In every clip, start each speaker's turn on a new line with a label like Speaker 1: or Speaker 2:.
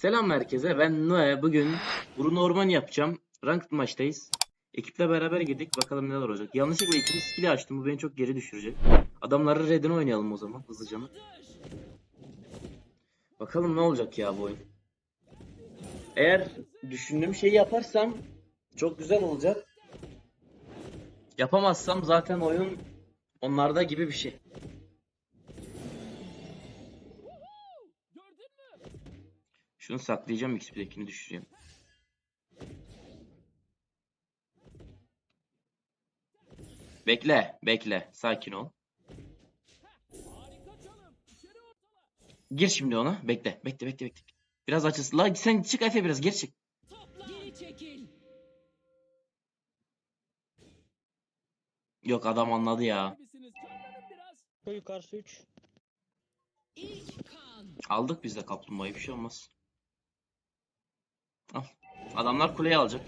Speaker 1: Selam herkese. Ben Noe. Bugün Bruno Orman yapacağım. Ranked maçtayız. Ekiple beraber girdik. Bakalım neler olacak. Yanlışlıkla ikinci skill'i açtım. Bu beni çok geri düşürecek. Adamları redini oynayalım o zaman hızlıca. Bakalım ne olacak ya bu oyun. Eğer düşündüğüm şeyi yaparsam çok güzel olacak. Yapamazsam zaten oyun onlarda gibi bir şey. Şunu saklayacağım XP'dekini düşüreceğim. Bekle, bekle. Sakin ol. Gir şimdi ona. Bekle, bekle, bekle, bekle. Biraz açılsın. La sen çık Efe biraz geri çık. Yok adam anladı ya.
Speaker 2: Yukarısı 3.
Speaker 3: İlk kan.
Speaker 1: Aldık biz de kaplumbağayı bir şey olmaz. Al. Adamlar kuleyi alacak.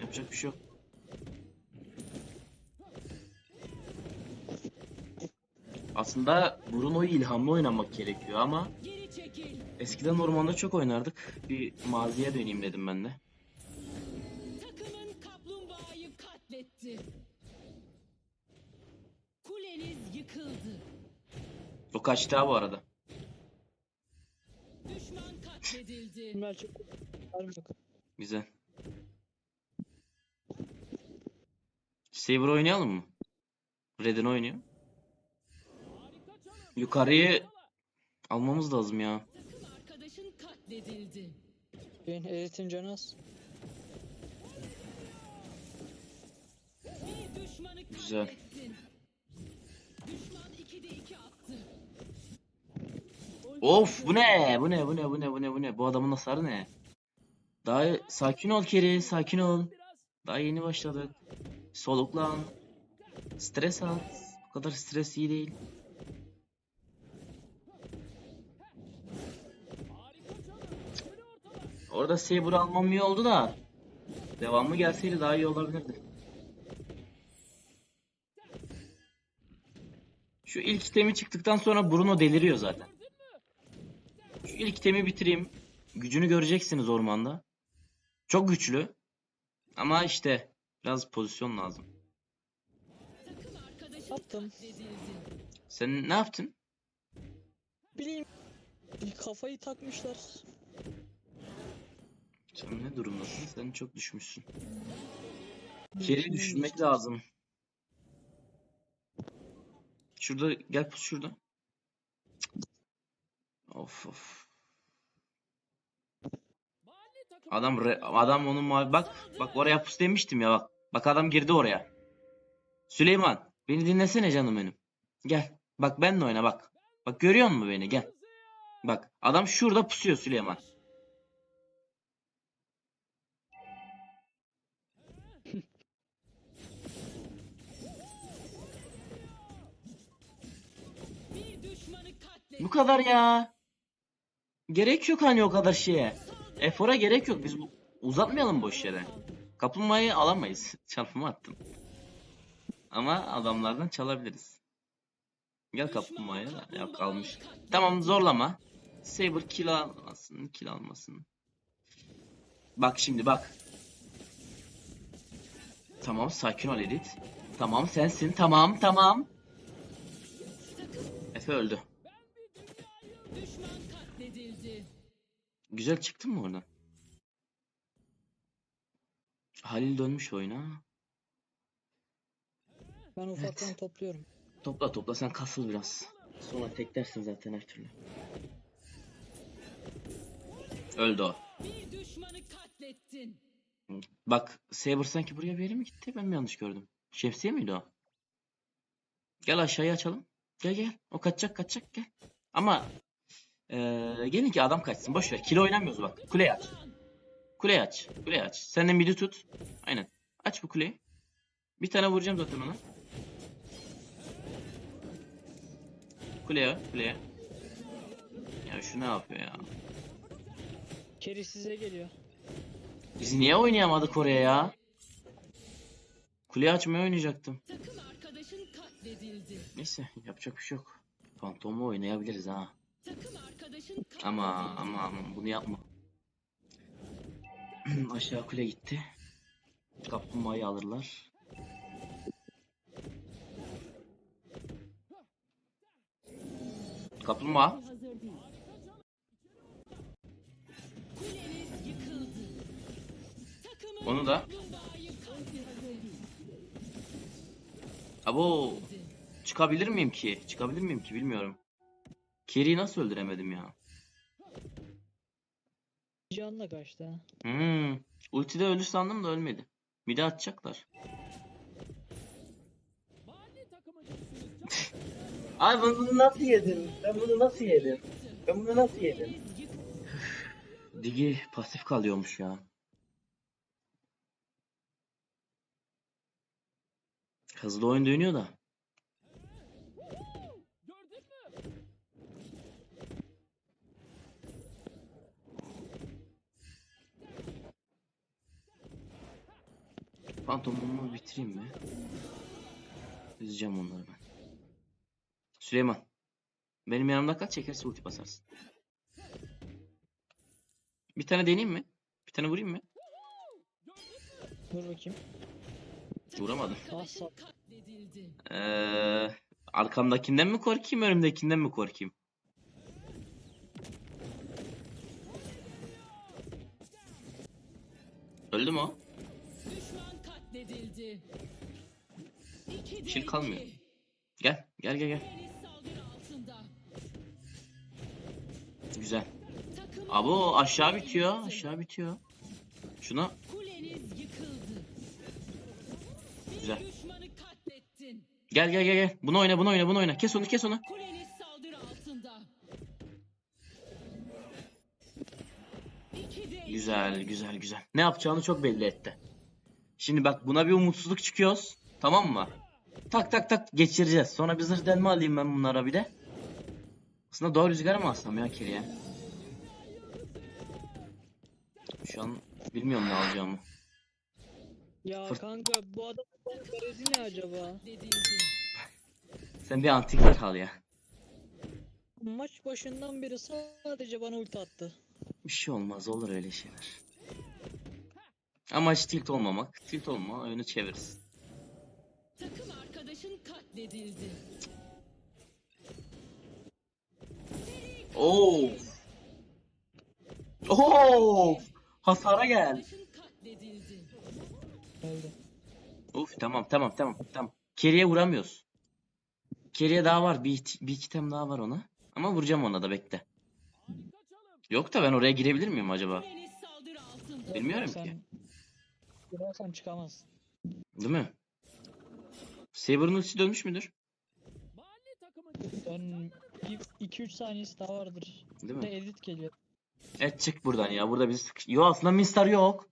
Speaker 1: Yapacak bir şey yok. Aslında Bruno'yu ilhamlı oynamak gerekiyor ama eskiden ormanda çok oynardık. Bir maziye döneyim dedim ben de.
Speaker 3: Takımın kaplumbağayı katletti. Kuleniz yıkıldı.
Speaker 1: O kaçtı ha bu arada.
Speaker 3: Düşman katledildi.
Speaker 1: Güzel. Saber oynayalım mı? Red'in oynuyor. Yukarıyı almamız lazım ya.
Speaker 3: Arkadaşın katledildi.
Speaker 2: Ben.
Speaker 3: Bir düşmanı
Speaker 1: Güzel.
Speaker 3: katlettin. Düşman 2'de 2 attı.
Speaker 1: Of bu ne? Bu ne? Bu ne? Bu ne? Bu ne? Bu ne? Bu adamın hasarı ne? Daha sakin ol Keri, sakin ol. Daha yeni başladık. Soluklan. Stres at. Bu kadar stres iyi değil. Orada Saber almam iyi oldu da. Devamlı gelseydi daha iyi olabilirdi. Şu ilk itemi çıktıktan sonra Bruno deliriyor zaten. Şu ilk itemi bitireyim. Gücünü göreceksiniz ormanda. Çok güçlü. Ama işte biraz pozisyon lazım.
Speaker 3: Katledildi.
Speaker 1: Sen ne yaptın?
Speaker 2: Bileyim. Kafayı takmışlar.
Speaker 1: Sen ne durumdasın? Sen çok düşmüşsün. Geri düşürmek lazım. Şurada gel pus şurada. Of of. Adam re- adam onun mavi bak bak oraya pus demiştim ya bak. Bak adam girdi oraya. Süleyman beni dinlesene canım benim. Gel. Bak benle oyna bak. Bak görüyor musun beni? Gel. Bak adam şurada pusuyor Süleyman. Bu kadar ya. Gerek yok hani o kadar şeye. Efora gerek yok. Biz bu- uzatmayalım boş yere. Kaplumbağayı alamayız. Çarpımı attım. Ama adamlardan çalabiliriz. Gel kaplumbağaya da. Yok almış. Tamam zorlama. Saber kill almasın. Kill almasın. Bak şimdi bak. Tamam sakin ol Edith. Tamam sensin. Tamam tamam. Efe öldü. Güzel çıktın mı oradan? Halil dönmüş oyuna.
Speaker 2: Ben ufaktan topluyorum.
Speaker 1: Topla topla sen kasıl biraz. Sonra teklersin zaten her türlü. Öldü o.
Speaker 3: Bir düşmanı katlettin.
Speaker 1: Bak Saber sanki buraya bir yere mi gitti? Ben mi yanlış gördüm? Şemsiye miydi o? Gel aşağıya açalım. Gel gel. O kaçacak kaçacak gel. Ama eee gelin ki adam kaçsın. Boş ver. Kilo oynamıyoruz bak. Kuleyi aç. Kuleyi aç. Kuleyi aç. Sen de midi tut. Aynen. Aç bu kuleyi. Bir tane vuracağım zaten ona. Kuleye, kuleye. Ya şu ne yapıyor ya?
Speaker 2: Keri size geliyor.
Speaker 1: Biz niye oynayamadık oraya ya? Kule açmayı oynayacaktım.
Speaker 3: Takım arkadaşın katledildi.
Speaker 1: Neyse yapacak bir şey yok. Fantomla oynayabiliriz ha. Ama ama ama bunu yapma. Aşağı kule gitti. Kaplumbağayı alırlar. Kaplumbağa. Onu da. Abo. Çıkabilir miyim ki? Çıkabilir miyim ki bilmiyorum. Kerry'i nasıl öldüremedim ya?
Speaker 2: Canla kaçtı ha.
Speaker 1: Hmm. Ultide öldü sandım da ölmedi. Bir de atacaklar. Ay ben bunu nasıl yedim? Ben bunu nasıl yedim? Ben bunu nasıl yedim? Digi pasif kalıyormuş ya. Hızlı oyun dönüyor da. Fantomumu bitireyim mi? Üzeceğim onları ben. Süleyman. Benim yanımda kaç çekerse ulti basarsın. Bir tane deneyeyim mi? Bir tane vurayım mı?
Speaker 2: Dur bakayım.
Speaker 1: Vuramadım. Ee, arkamdakinden mi korkayım, önümdekinden mi korkayım? Öldü mü o?
Speaker 3: İkide
Speaker 1: Kill kalmıyor. Gel, gel, gel, gel. Güzel. Abo aşağı bitiyor, aşağı bitiyor. Şuna Güzel. gel, gel, gel, gel. Bunu oyna, bunu oyna, bunu oyna. Kes onu, kes onu. Güzel, güzel, güzel. Ne yapacağını çok belli etti. Şimdi bak buna bir umutsuzluk çıkıyoruz. Tamam mı? Tak tak tak geçireceğiz. Sonra bir zırh delme alayım ben bunlara bir de. Aslında doğru rüzgar mı alsam ya Kiri'ye? Şu an bilmiyorum ne alacağımı.
Speaker 2: Ya
Speaker 1: Fırt-
Speaker 2: kanka bu adam garezi ne acaba?
Speaker 1: Sen bir antik zırh al ya.
Speaker 2: Maç başından beri sadece bana ulti attı.
Speaker 1: Bir şey olmaz olur öyle şeyler. Amaç tilt olmamak. Tilt olma oyunu çeviririz.
Speaker 3: Takım arkadaşın katledildi.
Speaker 1: Oo. Oo. Hasara gel. Uf tamam tamam tamam tamam. Kerry'e vuramıyoruz. Kerry'e daha var. Bir, bir iki tem daha var ona. Ama vuracağım ona da bekle. Yok da ben oraya girebilir miyim acaba? Bilmiyorum ki.
Speaker 2: Girersen çıkamazsın.
Speaker 1: Değil mi? Saber'ın ultisi dönmüş müdür?
Speaker 2: Ben 2-3 saniyesi daha vardır.
Speaker 1: Değil
Speaker 2: Bir de
Speaker 1: mi?
Speaker 2: edit geliyor.
Speaker 1: Evet çık buradan ya. Burada biz sıkış... Yo aslında Minstar yok.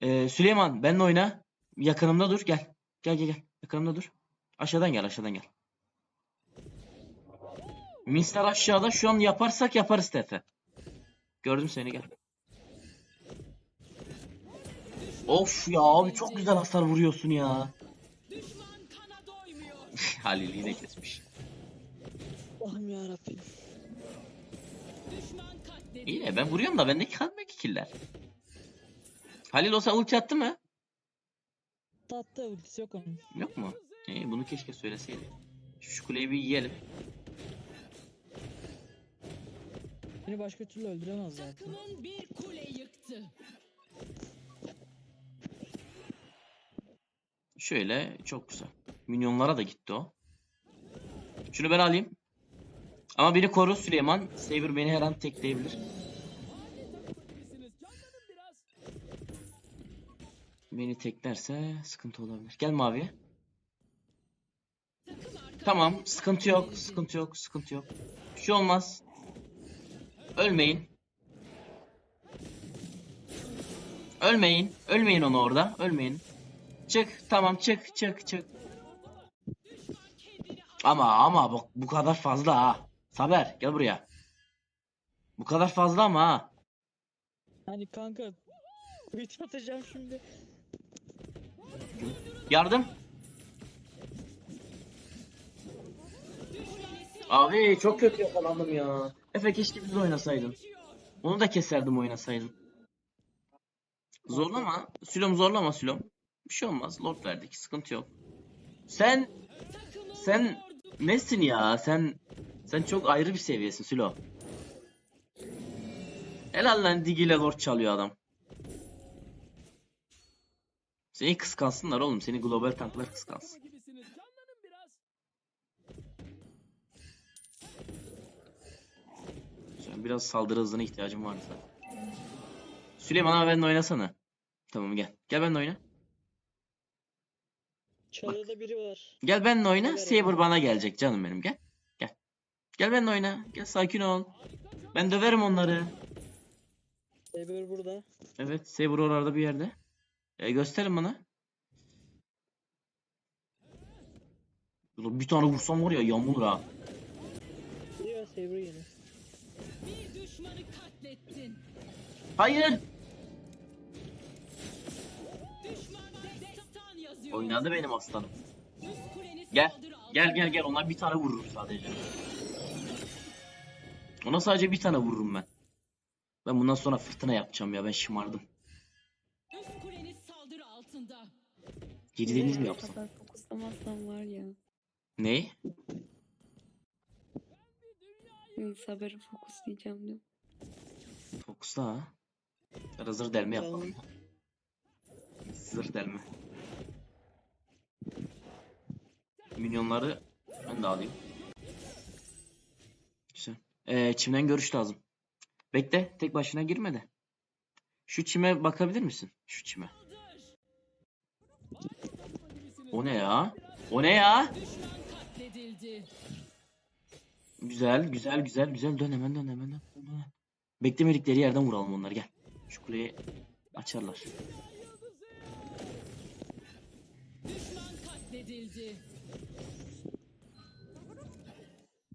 Speaker 1: Ee, Süleyman benimle oyna. Yakınımda dur gel. Gel gel gel. Yakınımda dur. Aşağıdan gel aşağıdan gel. Minstar aşağıda şu an yaparsak yaparız Tefe. Gördüm seni gel. Of ya abi çok güzel hasar vuruyorsun ya.
Speaker 3: Düşman kana doymuyor.
Speaker 1: Halil yine kesmiş.
Speaker 2: Allah'ım yarabbim.
Speaker 1: İyi de ben vuruyorum da bendeki kalmıyor ki killer. Halil olsa ulti attı mı?
Speaker 2: Tatlı ultisi yok onun.
Speaker 1: Yok mu? İyi bunu keşke söyleseydi. Şu kuleyi bir yiyelim.
Speaker 2: Beni başka türlü öldüremez zaten.
Speaker 3: Takımın bir kule yıktı.
Speaker 1: Şöyle çok güzel. Minyonlara da gitti o. Şunu ben alayım. Ama beni koru Süleyman. Saber beni her an tekleyebilir. Beni teklerse sıkıntı olabilir. Gel maviye. Tamam sıkıntı yok. Sıkıntı yok. Sıkıntı yok. Bir şey olmaz. Ölmeyin. Ölmeyin. Ölmeyin onu orada. Ölmeyin. Çık. Tamam çık çık çık. Ama ama bak bu kadar fazla ha. Saber gel buraya. Bu kadar fazla ama ha.
Speaker 2: Hani kanka ulti atacağım şimdi.
Speaker 1: Yardım. Abi çok kötü yakalandım ya. Efe keşke biz oynasaydın. Onu da keserdim oynasaydım. Zorlama. Sülom zorlama Sülom. Bir şey olmaz. Lord verdik. Sıkıntı yok. Sen sen nesin ya? Sen sen çok ayrı bir seviyesin Sülo. Helal lan Digi ile Lord çalıyor adam. Seni kıskansınlar oğlum. Seni global tanklar kıskansın. Sen biraz saldırı hızına ihtiyacım var zaten. Süleyman abi benimle oynasana. Tamam gel. Gel benimle oyna.
Speaker 2: Çalıda biri var.
Speaker 1: Gel benimle oyna. Saber bana gelecek canım benim. Gel. Gel. Gel benimle oyna. Gel sakin ol. Ben döverim onları.
Speaker 2: Saber burada.
Speaker 1: Evet Saber oralarda bir yerde. E, gösterin bana. Bir tane vursam var ya yamulur ha.
Speaker 2: Geliyor Saber yine.
Speaker 1: Hayır. Oynadı benim aslanım. Gel. Gel gel gel. Ona bir tane vururum sadece. Ona sadece bir tane vururum ben. Ben bundan sonra fırtına yapacağım ya. Ben şımardım.
Speaker 3: Üst kuleniz saldırı altında.
Speaker 1: Geri deniz mi yapsam?
Speaker 4: kadar fokuslamazsam var ya.
Speaker 1: Ne?
Speaker 4: Hı, Saber'i fokuslayacağım diyor.
Speaker 1: Fokusla ha. Da zırh delme yapalım. Zırh delme. Minyonları ben de alayım. Güzel. Ee, çimden görüş lazım. Bekle, tek başına girme de. Şu çime bakabilir misin? Şu çime. O ne ya? O ne ya? Güzel, güzel, güzel, güzel. Dön hemen dön hemen dön. Beklemedikleri yerden vuralım onları gel. Şu kuleyi açarlar.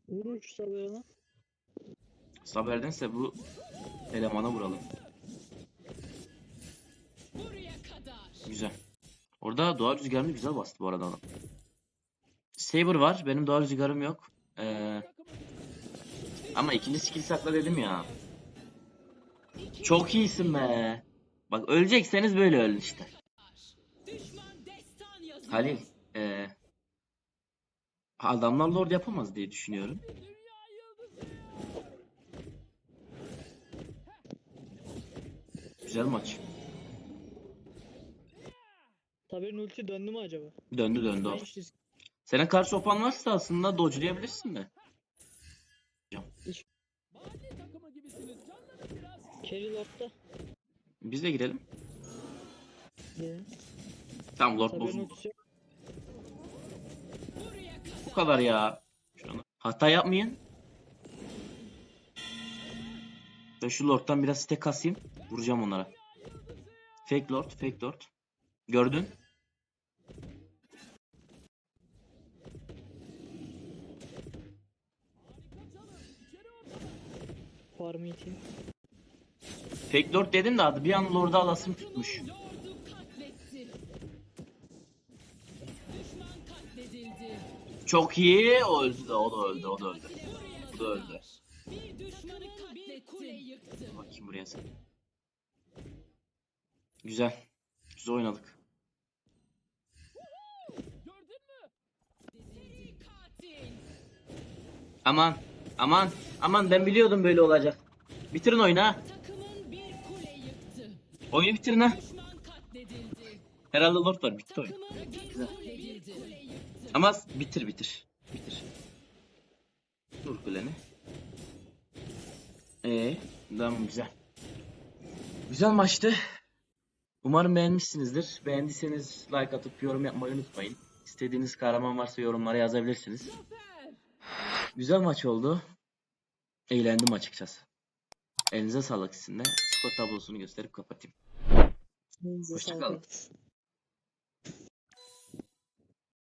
Speaker 2: Vurur şu Saber'ına.
Speaker 1: Saberdense bu elemana vuralım.
Speaker 3: Buraya kadar.
Speaker 1: Güzel. Orada doğa rüzgarını güzel bastı bu arada adam. Saber var. Benim doğa rüzgarım yok. Ee, ama ikinci skill sakla dedim ya. Çok iyisin be. Bak ölecekseniz böyle ölün işte.
Speaker 3: Düşman destan yazıyor.
Speaker 1: Halil. Adamlar lord yapamaz diye düşünüyorum. Güzel maç.
Speaker 2: Saber'in ulti döndü mü acaba?
Speaker 1: Döndü döndü o.
Speaker 2: Hiç risk-
Speaker 1: karşı sopan varsa aslında dodge'layabilirsin de.
Speaker 2: Carry Lord'da.
Speaker 1: Biz de girelim. Tamam lord bozuldu.
Speaker 2: ultisi yok.
Speaker 3: Kadar.
Speaker 1: Ya. Hata yapmayın. Ben şu lord'dan biraz stack kasayım. Vuracağım onlara. Fake lord, fake lord. Gördün?
Speaker 2: Farmı için.
Speaker 1: Fake lord dedim de adı bir an lord'u alasım tutmuş. Çok iyi. O öldü o da öldü, o da öldü. Bu da öldü. Bakayım buraya sen. Güzel. Güzel oynadık. Aman, aman, aman ben biliyordum böyle olacak. Bitirin oyunu ha. Oyunu bitirin ha. Herhalde lord var. Bitti oyun.
Speaker 3: Takımın
Speaker 1: Ama bitir bitir. Bitir. Dur kuleni. Ee, tamam güzel. Güzel maçtı. Umarım beğenmişsinizdir. Beğendiyseniz like atıp yorum yapmayı unutmayın. İstediğiniz kahraman varsa yorumlara yazabilirsiniz. Güzel maç oldu. Eğlendim açıkçası. Elinize sağlık sizin de. Skor tablosunu gösterip kapatayım.
Speaker 2: Elinize
Speaker 1: Hoşça
Speaker 2: sağlık.
Speaker 1: kalın.